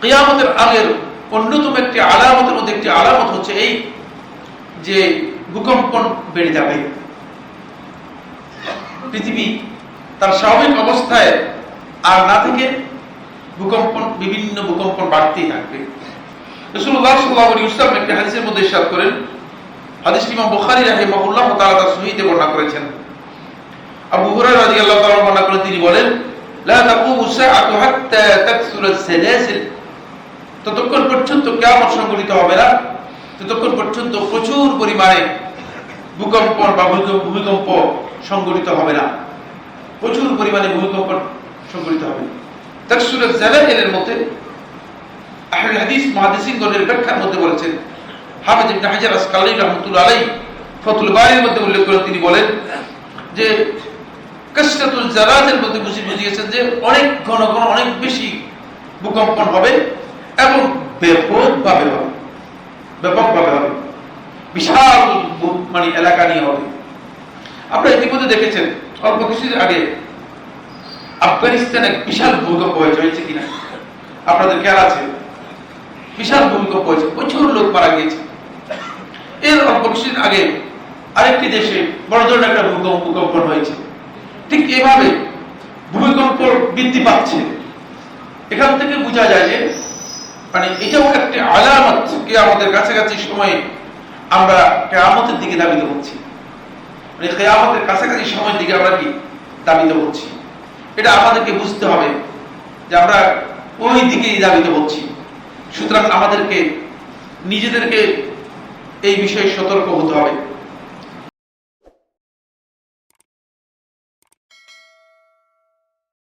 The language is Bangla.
কিয়ামতের আগের অন্যতম একটি আলামতের মধ্যে একটি আলামত হচ্ছে এই যে ভূকম্পন বেড়ে যাবে। পৃথিবী তার স্বাভাবিক অবস্থায় আর না থেকে ভূকম্পন, বিভিন্ন ভূকম্পন বাড়তেই থাকবে। রাসূলুল্লাহ সাল্লাল্লাহু আলাইহি ওয়াসাল্লাম একটি হাদিসের মধ্যে ইরশাদ করেন। হাদিসটি ইমাম বুখারী রাহিমাহুল্লাহ তাআলা তার সহিহে বর্ণনা করেছেন। আবু হুরায়রা বর্ণনা তিনি বলেন, লা তাকুমু হাত্তা তাকসুরা ততক্ষণ পর্যন্ত কিয়ামত সংঘটিত হবে না। ততক্ষণ পর্যন্ত প্রচুর পরিমাণে ভূকম্প বা ভূমিকম্প সংঘটিত হবে না। প্রচুর পরিমাণে ভূমিকম্প সংঘটিত হবে। তাকসুরা জালাইলের মধ্যে আহলে হাদিস মুহাদ্দিসিনগণের ব্যাখ্যার মধ্যে বলেছেন, হাফেজ ইবনে হাজার আসকালানি রাহমাতুল্লাহ আলাইহি ফতুল বারির মধ্যে উল্লেখ করেন, তিনি বলেন যে কাসরাতুল জারাজের মধ্যে বুঝি বুঝিয়েছেন যে অনেক ঘন ঘন অনেক বেশি ভূকম্পন হবে। এবং ব্যাপকভাবে হবে। ব্যাপকভাবে হবে। বিশাল মানে এলাকা নিয়ে হবে। আপনারা ইতিমধ্যে দেখেছেন, অল্প কিছুদিন আগে আফগানিস্তানে বিশাল ভূমিকম্প হয়েছে হয়েছে কিনা? আপনাদের খেয়াল আছে? বিশাল ভূমিকম্প হয়েছে, প্রচুর লোক মারা গিয়েছে। এর অল্প কিছুদিন আগে আরেকটি দেশে বড় ধরনের একটা ভূমিকম্প ভূকম্পন হয়েছে। ঠিক এভাবে ভূমিকম্প বৃদ্ধি পাচ্ছে। এখান থেকে বোঝা যায় যে মানে এটাও একটি আলামত কে আমাদের কাছাকাছি সময়ে আমরা কেয়ামতের দিকে দাবিত হচ্ছি। মানে কেয়ামতের কাছাকাছি সময়ের দিকে আমরা কি দাবিত হচ্ছি? এটা আমাদেরকে বুঝতে হবে যে আমরা ওই দিকেই দাবিত হচ্ছি। সুতরাং আমাদেরকে নিজেদেরকে এই বিষয়ে সতর্ক হতে হবে।